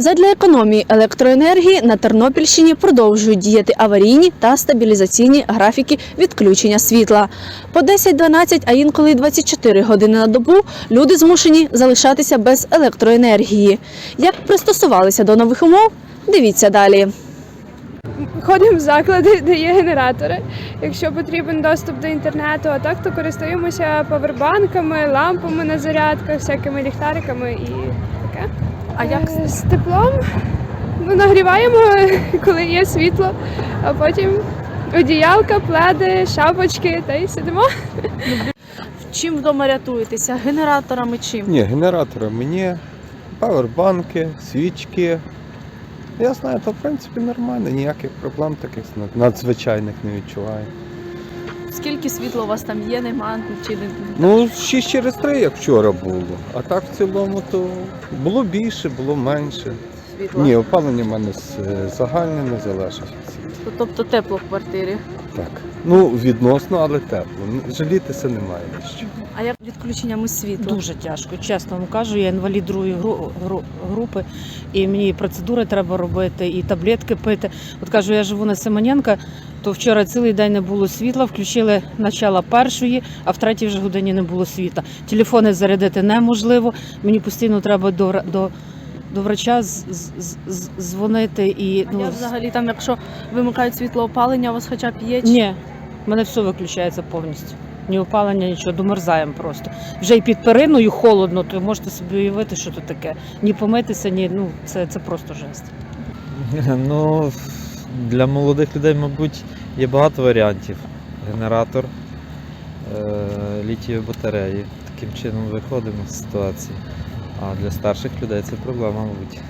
Задля економії електроенергії на Тернопільщині продовжують діяти аварійні та стабілізаційні графіки відключення світла. По 10-12, а інколи й 24 години на добу люди змушені залишатися без електроенергії. Як пристосувалися до нових умов? Дивіться далі. Ходимо в заклади, де є генератори. Якщо потрібен доступ до інтернету, а так то користуємося павербанками, лампами на зарядках, всякими ліхтариками і таке. А як з теплом? Ну, нагріваємо, коли є світло, а потім одіялка, пледи, шапочки та й сидимо. чим вдома рятуєтеся? Генераторами чим? Ні, генератори мені, павербанки, свічки. Я знаю, то в принципі нормально, ніяких проблем таких надзвичайних не відчуваю. Скільки світла у вас там є, нема чи не Ну, 6 через 3, як вчора було. А так в цілому то було більше, було менше. світла? Ні, опалення в мене з- е, загальне не залежить від світла. Тобто тепло в квартирі. Так. Ну, відносно, але тепло. Н- Жалітися немає ніщо. А як відключеннями світла? Дуже тяжко, чесно вам кажу. Я інвалід другої гру- гру- групи, і мені і процедури треба робити, і таблетки пити. От кажу, я живу на Симоненка, то вчора цілий день не було світла, включили начало першої, а в третій вже годині не було світла. Телефони зарядити неможливо. Мені постійно треба до, до, до врача з, з, з- дзвонити і А ну, як взагалі там, якщо вимикають світло опалення, у вас хоча б є? чи- ні, в мене все виключається повністю. Ні опалення, нічого, домерзаємо просто. Вже і під периною холодно, то можете собі уявити, що це таке. Ні помитися, ні, ну це, це просто жест. Ну, для молодих людей, мабуть, є багато варіантів. Генератор, е, літієві батареї. Таким чином виходимо з ситуації. А для старших людей це проблема, мабуть.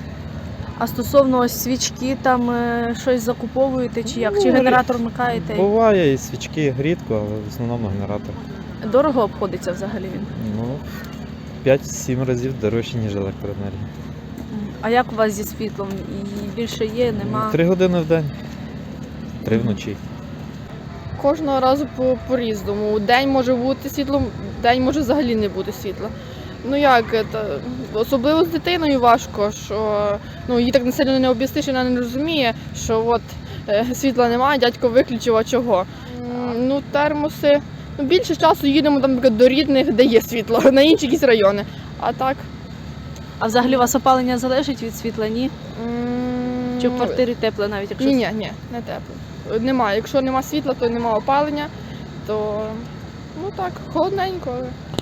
А стосовно ось свічки, там е, щось закуповуєте чи як? Чи Ну, генератор вмикаєте? Буває і свічки рідко, але в основному генератор. Дорого обходиться взагалі він. Ну, 5-7 разів дорожче, ніж електроенергія. А як у вас зі світлом? І більше є, нема? Три години в день, три вночі. Кожного разу по, по-різному. День може бути світлом, день може взагалі не бути світла. Ну як, це, особливо з дитиною важко, що ну, їй так не сильно не об'ясниш, вона не розуміє, що от е, світла немає, дядько виключив, а чого. Ну, термоси. Ну, більше часу їдемо там, до рідних, де є світло, на інші якісь райони. А так. А взагалі у вас опалення залежить від світла? Ні? Чи в квартирі тепло навіть якщо Ні, ні, ні, не тепло. Немає. Якщо нема світла, то нема опалення, то ну так, холодненько.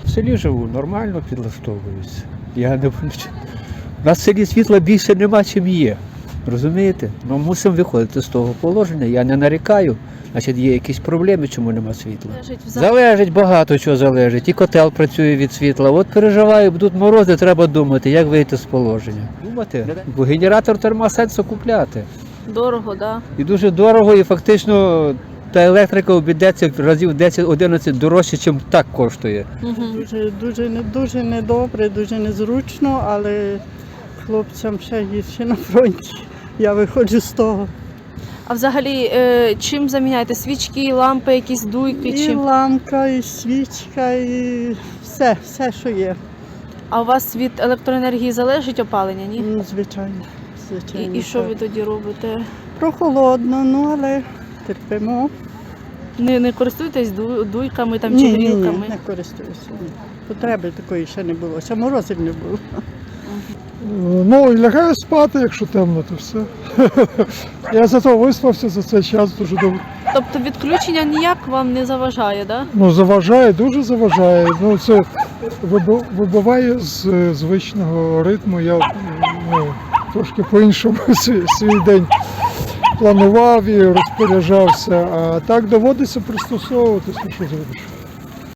В селі живу, нормально підлаштовуюся. Я не У нас в селі світла більше нема, чим є. Розумієте? Ми мусимо виходити з того положення. Я не нарікаю. Значить, є якісь проблеми, чому нема світла. залежить багато чого залежить. І котел працює від світла. От переживаю, будуть морози, треба думати, як вийти з положення. Думати, бо генератор то нема сенсу купляти. Дорого, да. І дуже дорого, і фактично та електрика обійдеться разів 10-11 дорожче, ніж так коштує. Дуже, дуже, не- дуже недобре, дуже незручно, але хлопцям ще гірше на фронті. Я виходжу з того. А взагалі, е, чим заміняєте? Свічки, лампи, якісь дуйки? І Чим? ламка, і свічка, і все, все, що є. А у вас від електроенергії залежить опалення, ні? Ну, звичайно. І, звичайно і що так. ви тоді робите? Прохолодно, ну але терпимо. Не, не користуєтесь ду- дуйками там, ні, чи ні, ні, грілками? не користуюся. Ні. Потреби такої ще не було. Ще морозів не було. Ну, і лягаю спати, якщо темно, то все. Я зато виспався за цей час дуже добре. Тобто відключення ніяк вам не заважає, да? Ну, заважає, дуже заважає. Ну, це вибиває з е, звичного ритму. Я ну, трошки по-іншому свій, свій день планував і розпоряджався. А так доводиться пристосовуватися, ну, що зробиш.